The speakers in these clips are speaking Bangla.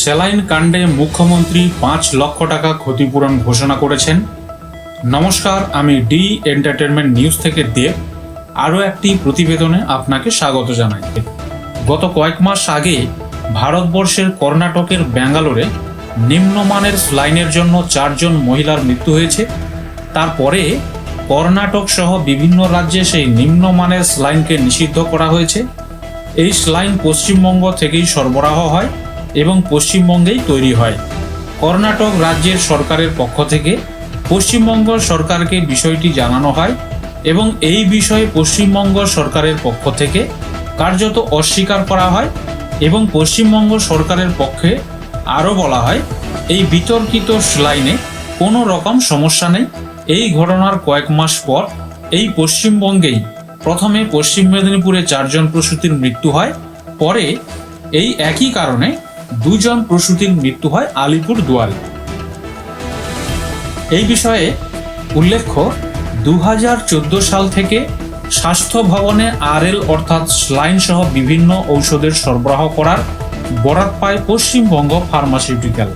স্যালাইন কাণ্ডে মুখ্যমন্ত্রী পাঁচ লক্ষ টাকা ক্ষতিপূরণ ঘোষণা করেছেন। নমস্কার, আমি ডি এন্টারটেনমেন্ট নিউজ থেকে দেব। আরও একটি প্রতিবেদনে আপনাকে স্বাগত জানাই। গত কয়েক মাস আগে ভারতবর্ষের কর্ণাটকের ব্যাঙ্গালোরে নিম্নমানের স্লাইনের জন্য চারজন মহিলার মৃত্যু হয়েছে। তারপরে কর্ণাটক সহ বিভিন্ন রাজ্যে সেই নিম্নমানের স্লাইনকে নিষিদ্ধ করা হয়েছে। এই স্লাইন পশ্চিমবঙ্গ থেকেই সরবরাহ হয়। এবং পশ্চিমবঙ্গেই তৈরি হয়। কর্ণাটক রাজ্যের সরকারের পক্ষ থেকে পশ্চিমবঙ্গ সরকারকে বিষয়টি জানানো হয় এবং এই বিষয়ে পশ্চিমবঙ্গ সরকারের পক্ষ থেকে কার্যত অস্বীকার করা হয় এবং পশ্চিমবঙ্গ সরকারের পক্ষে আরও বলা হয়, এই বিতর্কিত স্লাইনে কোনো রকম সমস্যা নেই। এই ঘটনার কয়েক মাস পর এই পশ্চিমবঙ্গেই প্রথমে পশ্চিম মেদিনীপুরে চারজন প্রসূতির মৃত্যু হয়। পরে এই একই কারণে দুজন প্রসূতির মৃত্যু হয় আলিপুর দুয়ারে। এই বিষয়ে উল্লেখ্য দু হাজার চোদ্দ সাল থেকে স্বাস্থ্য ভবনে আরএল অর্থাৎ স্লাইন সহ বিভিন্ন ঔষধের সরবরাহ করার বরাত পায় পশ্চিমবঙ্গ ফার্মাসিউটিক্যাল।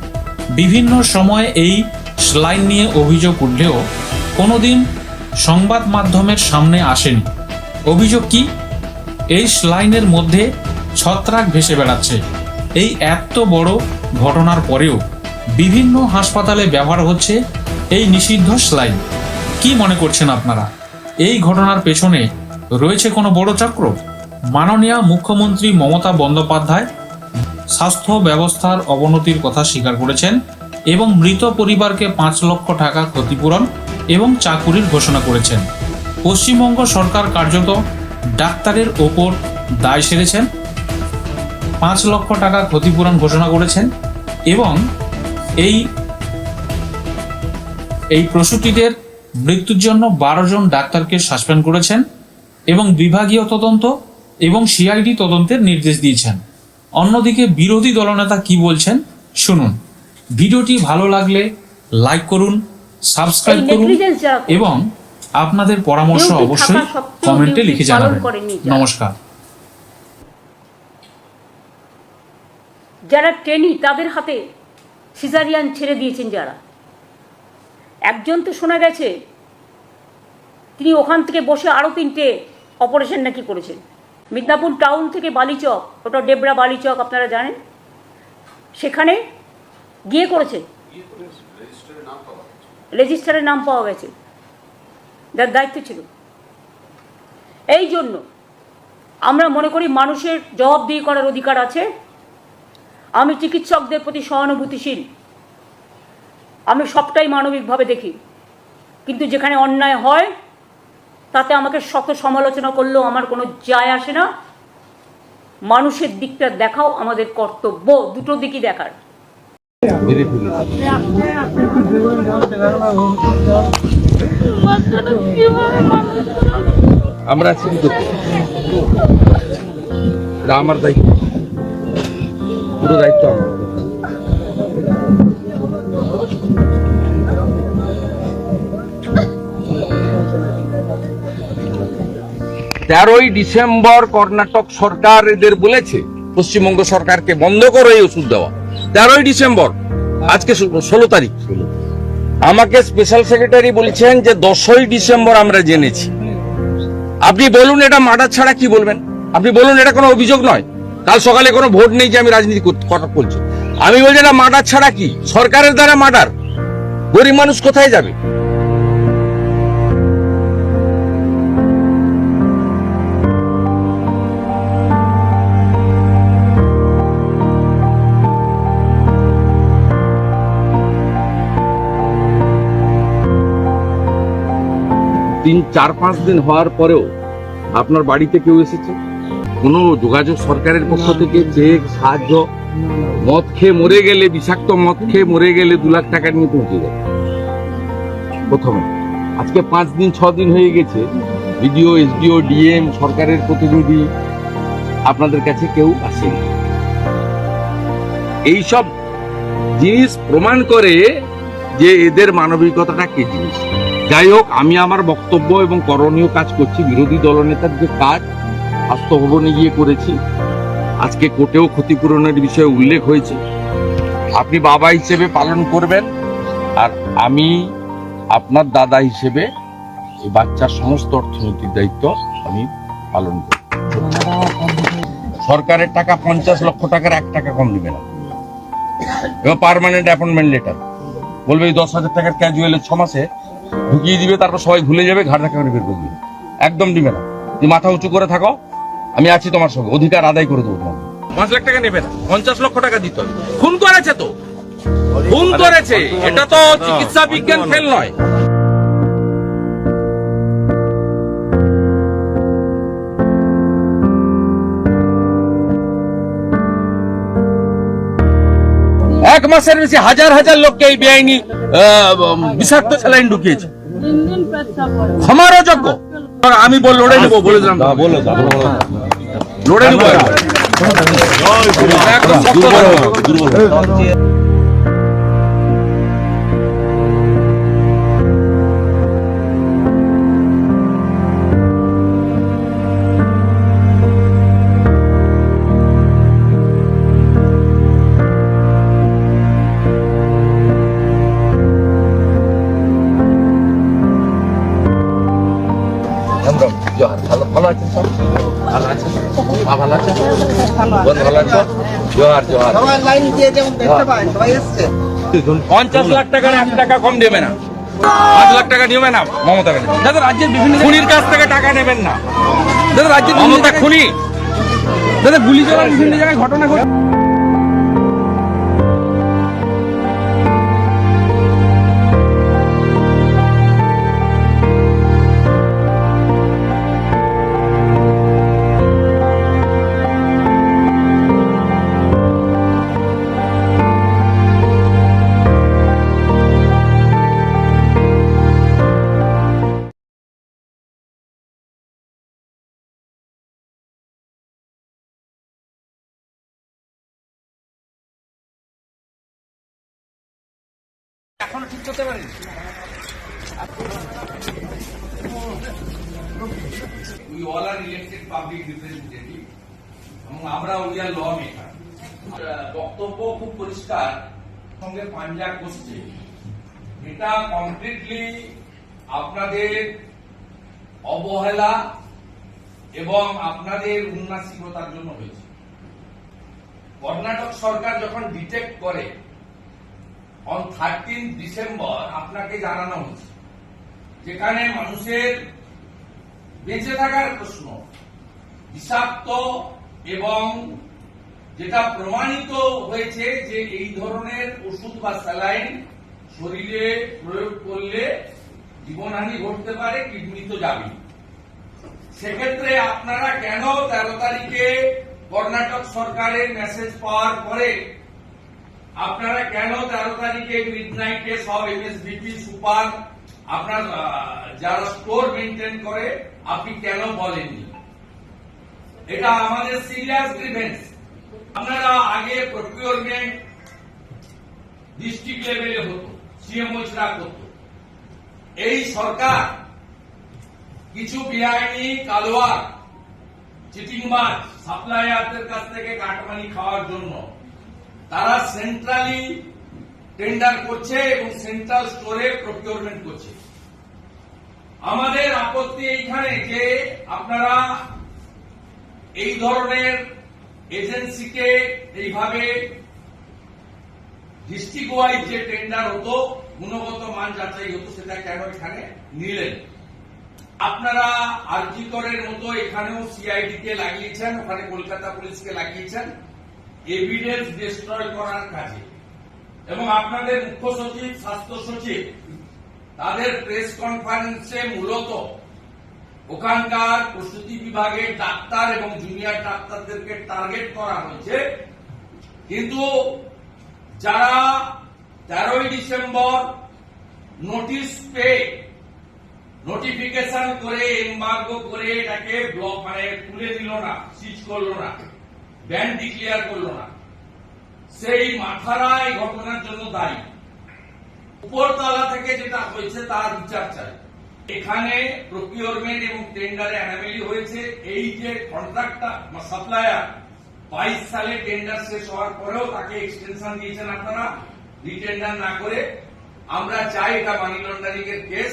বিভিন্ন সময়ে এই স্লাইন নিয়ে অভিযোগ উঠলেও কোনোদিন সংবাদ মাধ্যমের সামনে আসেনি। অভিযোগ কি? এই স্লাইনের মধ্যে ছত্রাক ভেসে বেড়াচ্ছে। এই এত বড় ঘটনার পরেও বিভিন্ন হাসপাতালে ব্যবহার হচ্ছে এই নিষিদ্ধ স্লাইন। কি মনে করছেন আপনারা? এই ঘটনার পেছনে রয়েছে কোনো বড় চক্র? মাননীয় মুখ্যমন্ত্রী মমতা বন্দ্যোপাধ্যায় স্বাস্থ্য ব্যবস্থার অবনতির কথা স্বীকার করেছেন এবং মৃত পরিবারকে পাঁচ লক্ষ টাকা ক্ষতিপূরণ এবং চাকুরির ঘোষণা করেছেন। পশ্চিমবঙ্গ সরকার কার্যত ডাক্তারের ওপর দায় সেরেছেন। পাঁচ লক্ষ টাকা ক্ষতিপূরণ ঘোষণা করেছেন এবং এই এই প্রসূতিদের মৃত্যুর জন্য বারো জন ডাক্তারকে সাসপেন্ড করেছেন এবং বিভাগীয় তদন্ত এবং সিআইডি তদন্তের নির্দেশ দিয়েছেন। অন্যদিকে বিরোধী দলনেতা কি বলছেন শুনুন। ভিডিওটি ভালো লাগলে লাইক করুন সাবস্ক্রাইব করুন এবং আপনাদের পরামর্শ অবশ্যই কমেন্টে লিখে জানাবেন। নমস্কার। যারা ট্রেনি তাদের হাতে সিজারিয়ান ছেড়ে দিয়েছেন যারা। একজন তো শোনা গেছে, তিনি ওখান থেকে বসে আরও তিনটে অপারেশন নাকি করেছেন। মিদনাপুর টাউন থেকে বালিচক, ওটা ডেবরা বালিচক, আপনারা জানেন? সেখানে গিয়ে করেছে। রেজিস্টারের নাম পাওয়া গেছে। যার দায়িত্ব ছিল। এই জন্য আমরা মনে করি মানুষের জবাবদিহি করার অধিকার আছে। আমি চিকিৎসকদের প্রতি সহানুভূতিশীল। আমি সবটাই মানবিকভাবে দেখি। কিন্তু যেখানে অন্যায় হয়, তাতে আমাকে শত সমালোচনা করলেও আমার কোনো যায় আসে না। মানুষের দিকটা দেখাও আমাদের কর্তব্য, দুটো দিকই দেখার। আমরা আছি আমার দায়িত্ব। পুরো দায়িত্ব আমার। তেরোই ডিসেম্বর কর্ণাটক সরকার এদের বলেছে, পশ্চিমবঙ্গ সরকারকে বন্ধ করে এই ওষুধ দেওয়া। তেরোই ডিসেম্বর, আজকে ষোলো তারিখ আমাকে স্পেশাল সেক্রেটারি বলছেন যে দশই ডিসেম্বর আমরা জেনেছি। আপনি বলুন এটা মার্ডার ছাড়া কি বলবেন? আপনি বলুন এটা কোনো অভিযোগ নয়। কাল সকালে কোনো ভোট নেই যে আমি রাজনীতি কথা বলছি। আমি বলছি না মার্ডার ছাড়া কি? সরকারের দ্বারা মার্ডার? গরিব মানুষ কোথায় যাবে? তিন, চার, পাঁচ দিন হওয়ার পরেও আপনার বাড়িতে কেউ এসেছে? কোনো যোগাযোগ সরকারের পক্ষ থেকে চেক সাহায্য মদ খেয়ে মরে গেলে বিষাক্ত মদ খেয়ে মরে গেলে দু লাখ টাকা নিয়ে পৌঁছে যায় প্রথমে। আজকে পাঁচ দিন ছ দিন হয়ে গেছে। বিডিও এসডিও ডিএম সরকারের প্রতিনিধি আপনাদের কাছে কেউ আসেনি। এইসব জিনিস প্রমাণ করে যে এদের মানবিকতাটা কি জিনিস। যাই হোক আমি আমার বক্তব্য এবং করণীয় কাজ করছি। বিরোধী দলনেতার যে কাজ স্বাস্থ্য গিয়ে করেছি। আজকে কোর্টেও ক্ষতিপূরণের বিষয়ে উল্লেখ হয়েছে। আপনি বাবা হিসেবে পালন করবেন আর আমি আপনার দাদা হিসেবে এই বাচ্চার সমস্ত অর্থনৈতিক দায়িত্ব আমি পালন করব। সরকারের টাকা পঞ্চাশ লক্ষ টাকার এক টাকা কম দিবে না। এবং পার্মানেন্ট অ্যাপয়েন্টমেন্ট লেটার বলবে এই দশ হাজার টাকার ক্যাজুয়ালের ছ মাসে ঢুকিয়ে দিবে, তারপর সবাই ভুলে যাবে ঘাট ধাক্কা করে বের করে দিবে। একদম দিবে না। তুমি মাথা উঁচু করে থাকো আমি আছি তোমার সঙ্গে। অধিকার আদায় করে দেবো তোমাকে। পাঁচ লাখ টাকা নেবে না। পঞ্চাশ লক্ষ টাকা দিতে হবে। খুন করেছে তো। খুন করেছে। এটা তো চিকিৎসা বিজ্ঞান ফেল নয়। এক মাসের বেশি হাজার হাজার লোককে এই বেআইনি আহ, বিষাক্ত স্যালাইন ঢুকিয়েছে। ক্ষমারও যোগ্য আমি বল লড়ে নেব বলে দিলাম। লড়ে নেব একবার। একদম শক্ত করে। হেমব্রম, ভালো আছেন জোহার জোহার। লাইন দিয়ে যেমন দেখতে পারেন সবাই এসছে। পঞ্চাশ লাখ টাকার এক টাকা কম দেবে না। পাঁচ লাখ টাকা নেবে না মমতা ব্যানার্জি। দাদা রাজ্যের বিভিন্ন খুনির কাছ থেকে টাকা নেবেন না। দাদা রাজ্যের মমতা খুনি। দাদা গুলি চলার বিভিন্ন জায়গায় ঘটনা ঘটে are elected public representative, এবং আমরা উই আর ল মেকার বক্তব্য খুব পরিষ্কার, সঙ্গে পাঞ্জা করছে। এটা কমপ্লিটলি আপনাদের অবহেলা এবং আপনাদের উন্নাসিকতার জন্য হয়েছে। কর্ণাটক সরকার যখন ডিটেক্ট করে অন থার্টিন ডিসেম্বর আপনাকে জানানো হয়েছে যেখানে মানুষের বেঁচে থাকার প্রশ্ন, বিষাক্ত এবং যেটা প্রমাণিত হয়েছে যে এই ধরনের ওষুধ বা স্যালাইন শরীরে প্রয়োগ করলে জীবনহানি ঘটতে পারে, কিডনি তো যাবে সেক্ষেত্রে আপনারা কেন তেরো তারিখে কর্ণাটক সরকারের মেসেজ পাওয়ার পরে আপনারা কেন তেরো তারিখে মিড নাইটে সব এমএসবিপি সুপার, আপনার যারা স্টোর মেনটেন করে, আপনি কেন বলেননি? এটা আমাদের সিরিয়াস গ্রিভেন্স আপনারা আগে প্রকিউরমেন্ট ডিস্ট্রিক্ট লেভেলে হতো সিএমওচরা করতো। এই সরকার কিছু বেআইনি কালোয়ার চিটিং চিটিংবাজ সাপ্লায়ারদের কাছ থেকে কাটমানি খাওয়ার জন্য তারা সেন্ট্রালি টেন্ডার করছে এবং সেন্ট্রাল স্টোরে প্রকিউরমেন্ট করছে। আমাদের আপত্তি এইখানে যে আপনারা এই ধরনের এজেন্সিকে এইভাবে ডিস্ট্রিক্ট ওয়াইজ যে টেন্ডার হতো, গুণগত মান যাচাই হতো, সেটা কেন এখানে নিলেন? আপনারা আরজিকরের মতো এখানেও সিআইডি কে লাগিয়েছেন, ওখানে কলকাতা পুলিশকে লাগিয়েছেন। এভিডেন্স ডিস্ট্রয় করার কাজে। এবং আপনাদের মুখ্য সচিব, স্বাস্থ্য সচিব, তাদের প্রেস কনফারেন্সে মূলত ওখানকার প্রসূতি বিভাগের ডাক্তার এবং জুনিয়র ডাক্তারদেরকে টার্গেট করা হয়েছে। কিন্তু যারা তেরোই ডিসেম্বর নোটিশ পেয়ে নোটিফিকেশন করে এমবার্গো করে এটাকে ব্লক মানে তুলে দিল না সিজ করল না। ব্যান ডিক্লেয়ার করল না। সেই মাথারা এই ঘটনার জন্য দায়ী। উপরতলা থেকে যেটা হয়েছে তার বিচার চাই। এখানে প্রকিউরমেন্ট এবং টেন্ডারে অ্যানামেলি হয়েছে। এই যে কন্ট্রাক্টর সাপ্লায়ার বাইশ সালে টেন্ডার শেষ হওয়ার পরেও তাকে এক্সটেনশন দিয়েছেন আপনারা। রিটেন্ডার না করে আমরা চাই এটা মানি লন্ডারিং এর কেস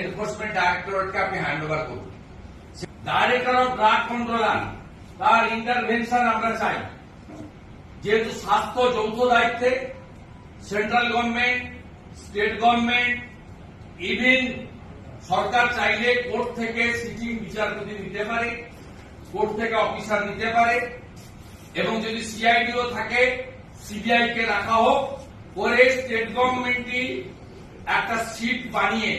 এনফোর্সমেন্ট ডাইরেক্টরেটকে আপনি হ্যান্ড ওভার করুন ডাইরেক্টর অফ ড্রাগ কন্ট্রোলার তার ইন্টারভেনশন আমরা চাই। যেহেতু স্বাস্থ্য যৌথ দায়িত্বে central government state government even সরকার চাইলে কোর্ট থেকে সিটিং বিচারপতি নিতে পারে কোর্ট থেকে অফিসার নিতে পারে, এবং যদি সিআইডিও থাকে সিবিআই কে রাখা হোক করে স্টেট গভর্নমেন্টই একটা সিট বানিয়ে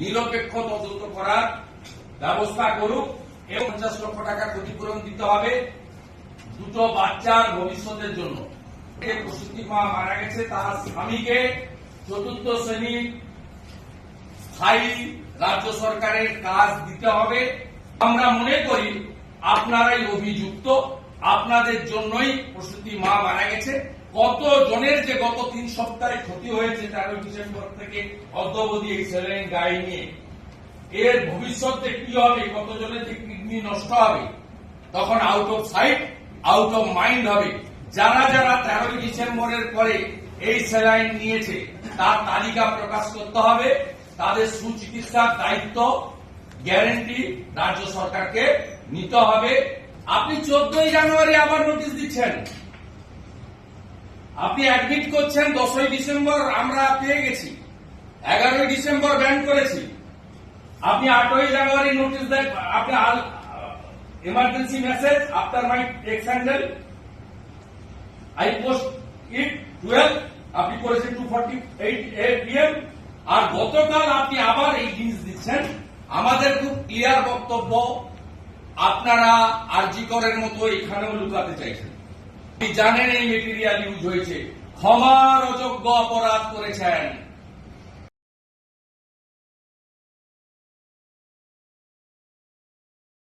নিরপেক্ষ তদন্ত করার ব্যবস্থা করুক। এবং পঞ্চাশ লক্ষ টাকা ক্ষতিপূরণ দিতে হবে দুটো বাচ্চার ভবিষ্যতের জন্য। প্রসূতি মা মারা গেছে, তার স্বামীকে চতুর্থ স্থায়ী রাজ্য সরকারের কাজ দিতে হবে। আমরা মনে করি আপনারাই অভিযুক্ত, আপনাদের জন্যই প্রসূতি মা মারা গেছে। কত জনের যে গত তিন সপ্তাহে ক্ষতি হয়েছে তেরোই ডিসেম্বর থেকে অদ্যবধি এই স্যালাইন গাড়ি নিয়ে এর ভবিষ্যতে কি হবে, কতজনের যে কিডনি নষ্ট হবে, তখন out of sight out of mind হবে। যারা যারা তেরোই ডিসেম্বরের পরে এই স্যালাইন নিয়েছে, তার তালিকা প্রকাশ করতে হবে। তাদের সুচিকিৎসার দায়িত্ব গ্যারেন্টি রাজ্য সরকারকে নিতে হবে। আপনি চোদ্দই জানুয়ারি আবার নোটিশ দিচ্ছেন। আপনি অ্যাডমিট করছেন দশই ডিসেম্বর আমরা পেয়ে গেছি। এগারোই ডিসেম্বর ব্যান করেছি। আপনি আটই জানুয়ারি নোটিশ দেন, আপনি emergency message after my text handle I post it twelve আপনি করেছেন টু ফর্টি এইট পিএম আর গতকাল আপনি আবার এই জিনিস দিচ্ছেন। আমাদের খুব ক্লিয়ার বক্তব্য, আপনারা আরজিকরের মতো এখানেও লুকাতে চাইছেন। আপনি জানেন এই মেটেরিয়াল ইউজ হয়েছে। ক্ষমার অযোগ্য অপরাধ করেছেন।